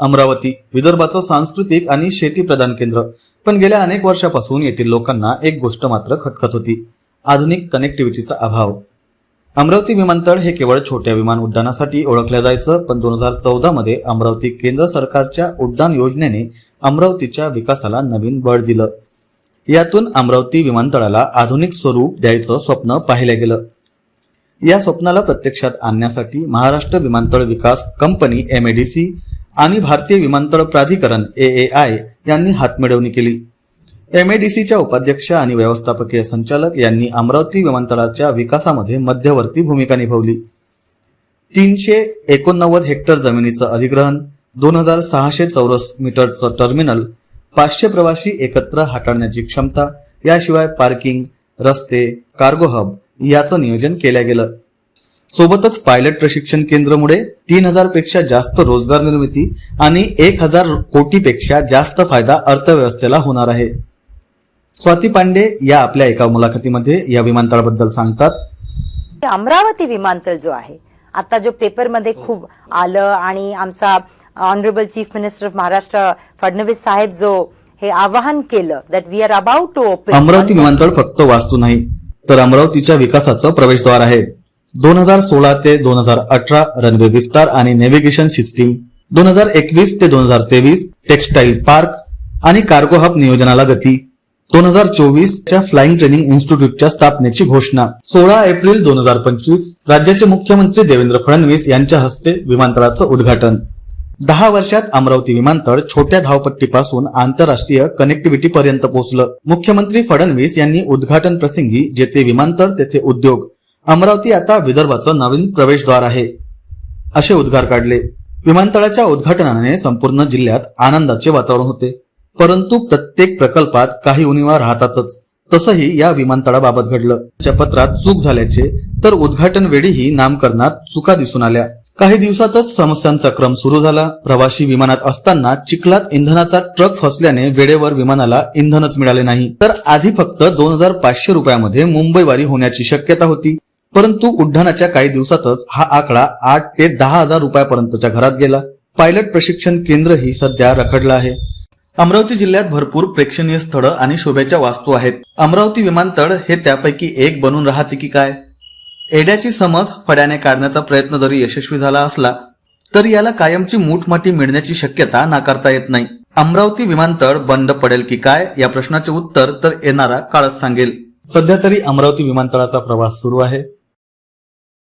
अमरावती विदर्भाचं सांस्कृतिक आणि शेती प्रधान केंद्र. पण गेल्या अनेक वर्षापासून येथील लोकांना एक गोष्ट मात्र खटकत होती आधुनिक कनेक्टिव्हिटीचा अभाव. अमरावती विमानतळ हे केवळ छोट्या विमान उड्डाणासाठी ओळखलं जायचं पण दोन हजार चौदा मध्ये अमरावती केंद्र सरकारच्या उड्डाण योजनेने अमरावतीच्या विकासाला नवीन बळ दिलं. यातून अमरावती विमानतळाला आधुनिक स्वरूप द्यायचं स्वप्न पाहिलं गेलं. या स्वप्नाला प्रत्यक्षात आणण्यासाठी महाराष्ट्र विमानतळ विकास कंपनी एमएडीसी आणि भारतीय विमानतळ प्राधिकरण ए ए आय यांनी हातमिळवणी केली. एमएडीसीच्या उपाध्यक्ष आणि व्यवस्थापकीय संचालक यांनी अमरावती विमानतळाच्या विकासामध्ये मध्यवर्ती भूमिका निभावली. तीनशे एकोणनव्वद हेक्टर जमिनीचं अधिग्रहण दोन हजार सहाशे चौरस मीटरचं टर्मिनल पाचशे प्रवासी एकत्र हाताळण्याची क्षमता याशिवाय पार्किंग रस्ते कार्गो हब याचं नियोजन केलं गेलं. सोबतच पायलट प्रशिक्षण केंद्रामुळे तीन हजारपेक्षा जास्त रोजगार निर्मिती आणि एक हजार कोटीपेक्षा जास्त फायदा अर्थव्यवस्थेला होणार आहे. स्वाती पांडे या आपल्या एका मुलाखतीमध्ये या विमानतळाबद्दल सांगतात. अमरावती विमानतळ जो आहे आता जो पेपरमध्ये खूप आलं आणि आमचा honourable chief minister of Maharashtra Fadnavis साहेब जो हे आवाहन केलं that we are about to open Amravati विमानतळ फक्त वास्तू नाही तर अमरावतीच्या विकासाचं प्रवेशद्वार आहे. दोन हजार सोळा ते दोन हजार अठरा रनवे विस्तार आणि नेव्हिगेशन सिस्टीम दोन हजार एकवीस ते दोन हजार तेवीस टेक्स्टाईल पार्क आणि कार्गो हब नियोजनाला गती दोन हजार चोवीसच्या फ्लाइंग ट्रेनिंग इन्स्टिट्यूटच्या स्थापनेची घोषणा सोळा एप्रिल दोन हजार पंचवीस राज्याचे मुख्यमंत्री देवेंद्र फडणवीस यांच्या हस्ते विमानतळाचं उद्घाटन. दहा वर्षात अमरावती विमानतळ छोट्या धावपट्टीपासून आंतरराष्ट्रीय कनेक्टिव्हिटी पर्यंत पोहोचलं. मुख्यमंत्री फडणवीस यांनी उद्घाटन प्रसंगी जेथे विमानतळ तेथे उद्योग अमरावती आता विदर्भाचं नवीन प्रवेशद्वार आहे. असे उद्गार काढले. विमानतळाच्या उद्घाटनाने संपूर्ण जिल्ह्यात आनंदाचे वातावरण होते. परंतु प्रत्येक प्रकल्पात काही उणीवा राहतातच. तसंही या विमानतळाबाबत घडलं. च्या पत्रात चूक झाल्याचे तर उद्घाटन वेळीही नामकरणात चुका दिसून आल्या. काही दिवसातच समस्यांचा क्रम सुरू झाला. प्रवासी विमानात असताना चिखलात इंधनाचा ट्रक फसल्याने वेळेवर विमानाला इंधनच मिळाले नाही. तर आधी फक्त दोन हजार पाचशे रुपयामध्ये मुंबईवारी होण्याची शक्यता होती. परंतु उड्डाणाच्या काही दिवसातच हा आकडा आठ ते दहा हजार रुपयापर्यंतच्या घरात गेला. पायलट प्रशिक्षण केंद्रही सध्या रखडलं आहे. अमरावती जिल्ह्यात भरपूर प्रेक्षणीय स्थळं आणि शोभेच्या वास्तू आहेत. अमरावती विमानतळ हे त्यापैकी एक बनून राहते की काय? एड्याची समज फड्याने काढण्याचा प्रयत्न जरी यशस्वी झाला असला तरी याला कायमची मूठमाठी मिळण्याची शक्यता नाकारता येत नाही. अमरावती विमानतळ बंद पडेल की काय या प्रश्नाचे उत्तर तर येणारा काळच सांगेल. सध्या तरी अमरावती विमानतळाचा प्रवास सुरू आहे.